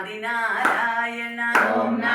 ఆదినారాయణ ఓం నా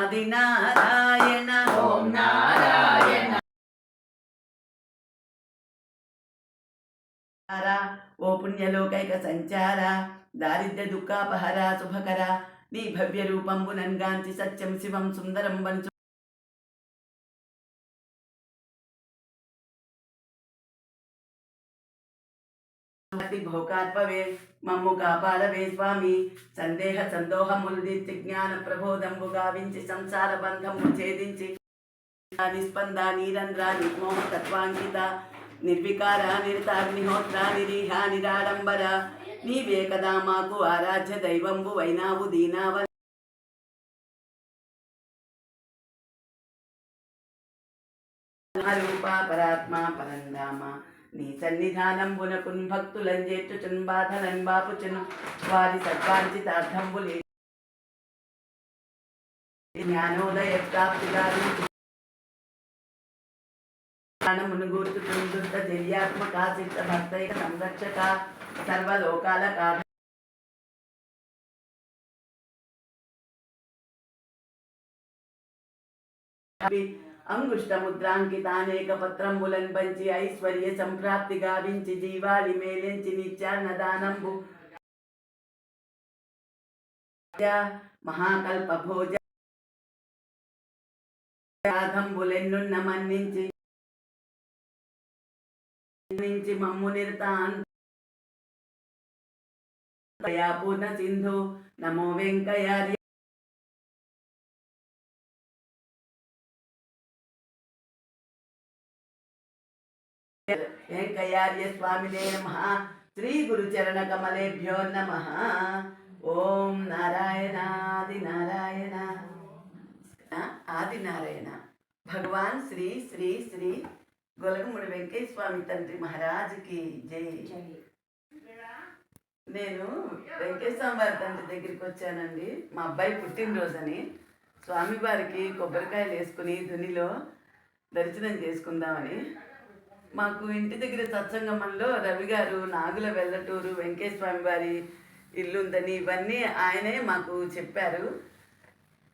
ఆదినారాయణ. ఓం నారాయణ. ఓ పుణ్యలోకైక సంచార దారిద్ర్య దుఃఖాపహర శుభకర. నీ భవ్య రూపంబు నంగాంచి సత్యం శివం సుందరం వంచు భోకాత్పవే మమ్ము కాపాడవే స్వామి సందేహ సందోహముల్దిత్తి జ్ఞాన ప్రబోధంబు గావించి సంసార బంధము ఛేదించి నిస్పంద నీరంధ్ర నిర్మోహ తత్వాంకిత నిర్వికార నిరతాగ్నిహోత్ర నిరీహ నిరాడంబర నీవే కదా మాకు ఆరాధ్య దైవంబు వైనావు దీనావ నీ సన్నిధానంబునకున్ భక్తులం చేర్చుచున్ బాధలన్ బాపుచున్ వారి సర్వాంచితార్థంబులే. జ్ఞానోదయ ప్రాప్తిదారు ప్రాణమును గుర్తుతుందుత దివ్యాత్మక చిత్త భక్తైక సంరక్షక సర్వలోకాల కాధ అంగుష్టముద్రాంకితానేక పత్రంబులన్ పంచి ఐశ్వర్య సంప్రాప్తి గావించి జీవాలి మేలించి నిత్యాన్నదానంబు. మహాకల్ప భోజ రాధంబులెన్నున్న మన్నించి నుంచి మమ్ము నిర్తాన్ పూర్ణ సింధు. నమో వెంకయ్య. వెంకయ్యార్య స్వామినే నమ. శ్రీ గురు చరణ కమలేభ్యో నమ. ఓం నారాయణాది నారాయణ. ఆది నారాయణ. భగవాన్ శ్రీ శ్రీ శ్రీ గొలగముడి వెంకయ్య స్వామి తండ్రి మహారాజుకి జై. నేను వెంకటేశ్వర వారి తండ్రి దగ్గరికి వచ్చానండి. మా అబ్బాయి పుట్టినరోజని. స్వామివారికి కొబ్బరికాయలు వేసుకుని దునిలో దర్శనం చేసుకుందామని. మాకు ఇంటి దగ్గర సత్సంగమంలో రవి గారు నాగుల వెల్లటూరు వెంకటేశ్వర స్వామి వారి ఇల్లు ఉందని ఇవన్నీ ఆయనే మాకు చెప్పారు.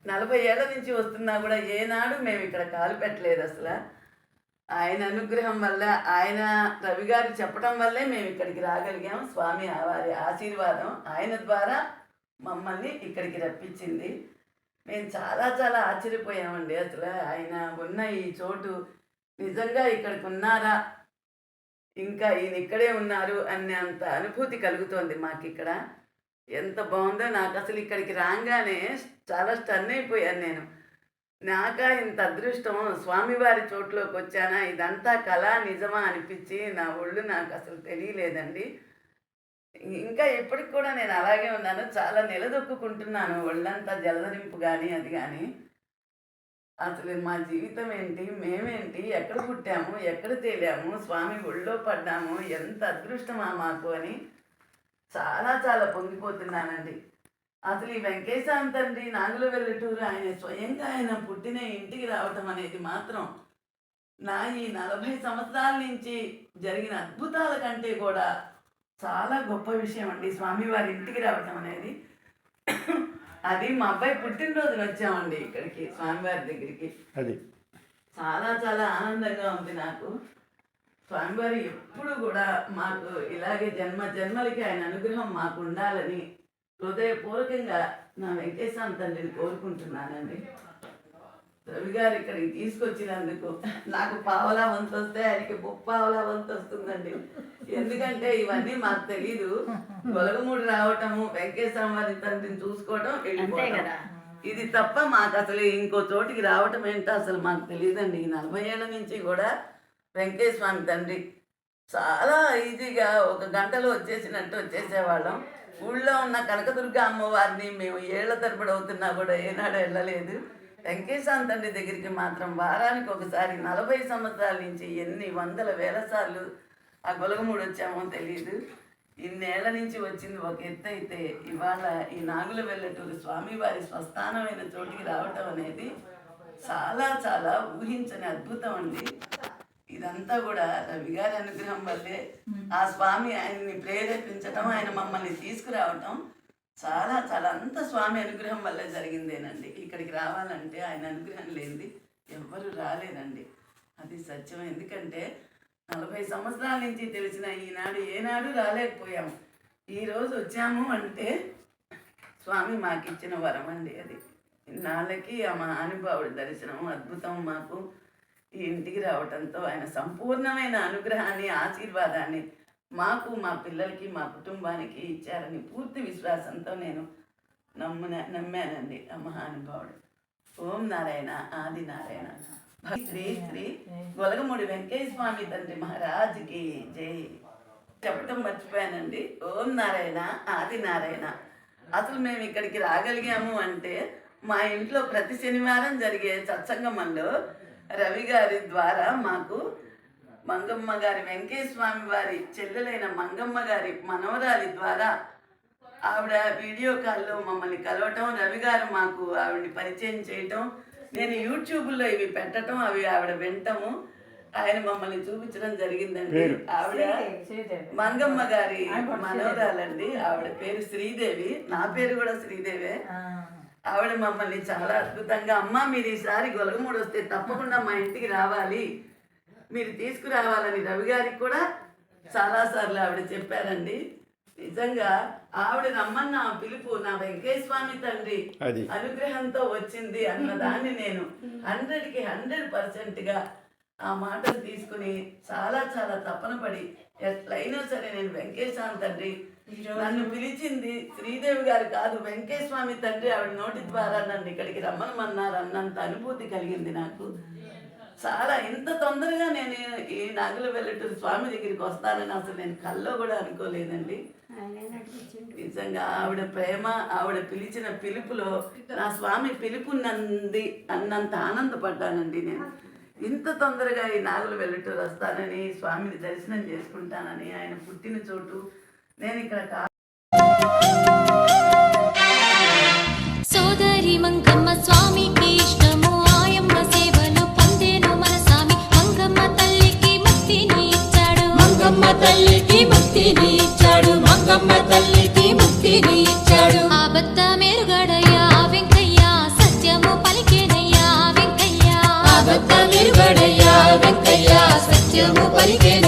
నలభై ఏళ్ళ నుంచి వస్తున్నా కూడా ఏనాడు మేము ఇక్కడ కాలు పెట్టలేదు అసలు. ఆయన అనుగ్రహం వల్ల ఆయన రవి గారు చెప్పడం వల్లే మేము ఇక్కడికి రాగలిగాం. స్వామి వారి ఆశీర్వాదం ఆయన ద్వారా మమ్మల్ని ఇక్కడికి రప్పించింది. మేము చాలా చాలా ఆశ్చర్యపోయామండి అసలు. ఆయన ఉన్న ఈ చోటు నిజంగా ఇక్కడికి ఉన్నారా ఇంకా ఈయన ఇక్కడే ఉన్నారు అనే అంత అనుభూతి కలుగుతోంది మాకు ఇక్కడ ఎంత బాగుందో నాకు అసలు ఇక్కడికి రాగానే చాలా స్టన్ అయిపోయాను నేను. నాకా ఇంత అదృష్టం స్వామివారి చోట్లోకి వచ్చానా ఇదంతా కళ నిజమా అనిపించి నా ఒళ్ళు నాకు అసలు తెలియలేదండి. ఇంకా ఇప్పటికి కూడా నేను అలాగే ఉన్నాను. చాలా నిలదొక్కుంటున్నాను ఒళ్ళంతా జలదరింపు కానీ అది కానీ అసలు మా జీవితం ఏంటి మేమేంటి ఎక్కడ పుట్టాము ఎక్కడ తేలాము స్వామి ఒళ్ళో పడ్డాము ఎంత అదృష్టమా మాకు అని చాలా చాలా పొంగిపోతున్నానండి. అసలు ఈ వెంకటేశాంత్ తండ్రి నాగుల వెళ్ళటూరు ఆయన స్వయంగా ఆయన పుట్టిన ఇంటికి రావటం అనేది మాత్రం నా ఈ నలభై సంవత్సరాల నుంచి జరిగిన అద్భుతాల కంటే కూడా చాలా గొప్ప విషయం అండి స్వామివారి ఇంటికి రావటం అనేది. అది మా అబ్బాయి పుట్టినరోజున వచ్చామండి ఇక్కడికి స్వామివారి దగ్గరికి. అది. చాలా చాలా ఆనందంగా ఉంది నాకు. స్వామివారి ఎప్పుడు కూడా మాకు ఇలాగే జన్మ జన్మలకి ఆయన అనుగ్రహం మాకు ఉండాలని హృదయపూర్వకంగా నా వెంకటేశ్వర తండ్రిని కోరుకుంటున్నానండి. రవి గారు ఇక్కడికి తీసుకొచ్చినందుకు నాకు పావలా వంతు వస్తే ఆయనకి ముప్పావలా వంతు వస్తుందండి. ఎందుకంటే ఇవన్నీ మాకు తెలీదు. గొలగమూడి రావటము వెంకటేశ్వర వారి తండ్రిని చూసుకోవటం వెళ్ళిపోవటం. ఇది తప్ప మాకు అసలు ఇంకో చోటికి రావటం ఏంటో అసలు మాకు తెలియదండి ఈ నలభై ఏళ్ళ నుంచి కూడా వెంకటేశ్వర తండ్రి చాలా ఈజీగా ఒక గంటలో వచ్చేసినట్టు వచ్చేసేవాళ్ళం. ఊళ్ళో ఉన్న కనకదుర్గ అమ్మవారిని మేము ఏళ్ళ తరబడి అవుతున్నా కూడా ఏనాడు వెళ్ళలేదు. వెంకటేశాంత్ తండ్రి దగ్గరికి మాత్రం వారానికి ఒకసారి నలభై సంవత్సరాల నుంచి ఎన్ని వందల వేల సార్లు ఆ గొలగమూడు వచ్చామో తెలియదు ఇన్నేళ్ళ నుంచి వచ్చింది ఒక ఎత్తు అయితే ఇవాళ ఈ నాగుల వెల్లటూరు స్వామివారి స్వస్థానమైన చోటికి రావటం అనేది చాలా చాలా ఊహించని అద్భుతం అండి. ఇదంతా కూడా రవి గారి అనుగ్రహం వల్లే ఆ స్వామి ఆయన్ని ప్రేరేపించటం ఆయన మమ్మల్ని తీసుకురావటం చాలా చాలా అంత స్వామి అనుగ్రహం వల్ల జరిగిందేనండి. ఇక్కడికి రావాలంటే ఆయన అనుగ్రహం లేనిది ఎవ్వరు రాలేదండి. అది సత్యం. ఎందుకంటే నలభై సంవత్సరాల నుంచి తెలిసిన ఈనాడు ఏనాడు రాలేకపోయాము ఈరోజు వచ్చాము అంటే స్వామి మాకు ఇచ్చిన వరం అండి అది. ఇన్నాళ్ళకి ఆ మహానుభావుడి దర్శనం అద్భుతం మాకు. ఈ ఇంటికి రావడంతో ఆయన సంపూర్ణమైన అనుగ్రహాన్ని ఆశీర్వాదాన్ని మాకు మా పిల్లలకి మా కుటుంబానికి ఇచ్చారని పూర్తి విశ్వాసంతో నేను నమ్మున నమ్మానండి ఆ మహానుభావుడు. ఓం నారాయణ ఆది నారాయణ. శ్రీ శ్రీ గొలగముడి వెంకయ్య స్వామి తండ్రి మహారాజుకి జై. చెప్పటం మర్చిపోయానండి. ఓం నారాయణ ఆది నారాయణ. అసలు మేము ఇక్కడికి రాగలిగాము అంటే మా ఇంట్లో ప్రతి శనివారం జరిగే సత్సంగమంలో రవి గారి ద్వారా మాకు మంగమ్మ గారి వెంకయ్య స్వామి వారి చెల్లెలైన మంగమ్మ గారి మనవరాలి ద్వారా ఆవిడ వీడియో కాల్లో మమ్మల్ని కలవటం రవి గారు మాకు ఆవిడని పరిచయం చేయటం నేను యూట్యూబ్లో ఇవి పెట్టటం అవి ఆవిడ వింటము ఆయన మమ్మల్ని చూపించడం జరిగిందండి. ఆవిడ మంగమ్మ గారి మనవరాలండి. ఆవిడ పేరు శ్రీదేవి. నా పేరు కూడా శ్రీదేవే. ఆవిడ మమ్మల్ని చాలా అద్భుతంగా అమ్మ మీరు ఈసారి గొలగమూడు వస్తే తప్పకుండా మా ఇంటికి రావాలి. మీరు తీసుకురావాలని రవి గారికి కూడా చాలాసార్లు ఆవిడ చెప్పారండి నిజంగా ఆవిడ రమ్మన్న పిలుపు నా వెంకయ్య స్వామి తండ్రి. అనుగ్రహంతో వచ్చింది అన్న దాన్ని నేను హండ్రెడ్కి హండ్రెడ్ పర్సెంట్గా ఆ మాటను తీసుకుని చాలా చాలా తపన పడి ఎట్లయినా సరే నేను వెంకయ్య స్వామి తండ్రి నన్ను పిలిచింది శ్రీదేవి గారు కాదు వెంకయ్య స్వామి తండ్రి ఆవిడ నోటి ద్వారా నన్ను ఇక్కడికి రమ్మనమన్నారు అన్నంత అనుభూతి కలిగింది నాకు చాలా ఇంత తొందరగా నేను ఈ నగలు వెళ్ళటూరు స్వామి దగ్గరికి వస్తానని అసలు నేను కల్లో కూడా అనుకోలేదండి. నిజంగా ఆవిడ ప్రేమ ఆవిడ పిలిచిన పిలుపులో నా స్వామి పిలుపున్నంది అన్నంత ఆనందపడ్డానండి నేను. ఇంత తొందరగా ఈ నాగులు వెల్లటూరు వస్తానని స్వామిని దర్శనం చేసుకుంటానని ఆయన పుట్టిన చోటు నేను ఇక్కడ కా సోదరి మంగమ్మ స్వామికి మంగమ్మ తల్లికి ముక్తిని ఇచ్చాడు. మంగమ్మ తల్లికి ముక్తిని ఇచ్చాడు. ఆబద్ద మెరుగడయ్యా వెంకయ్య సత్యము పలికేనయ్యా వెంకయ్య. అబద్ధ విరుగడయ్యా వెంకయ్య సత్యము పలికేనయ్యా.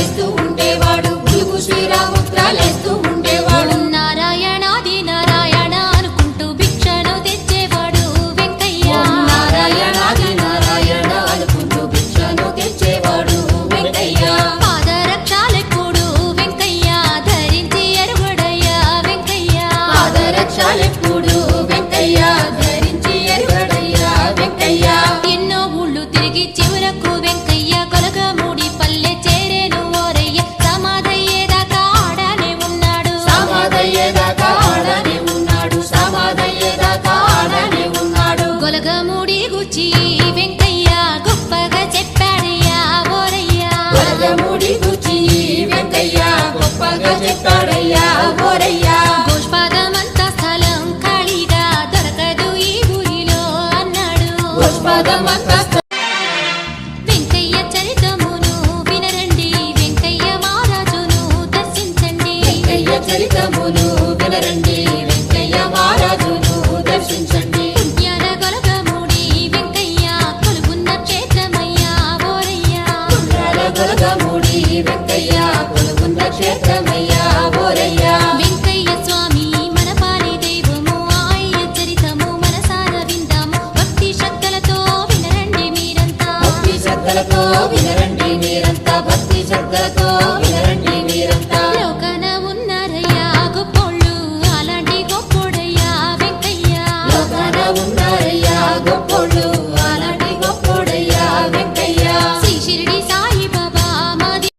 లేస్తూ ఉండేవాడు. గురుకు శ్రీరాముద్ర లేస్తూ గురించి వెంకయ్య గొప్పగా చెప్పాడయ్యా ఓరయ్యా. వరదముడి గురించి వెంకయ్య గొప్పగా చెప్పాడయ్యా ఓరయ్యా. పుష్పదమంత స్థలం ఖాళీగా దొరకదు ఈ ఊరిలో అన్నాడు. పుష్పదమంత para.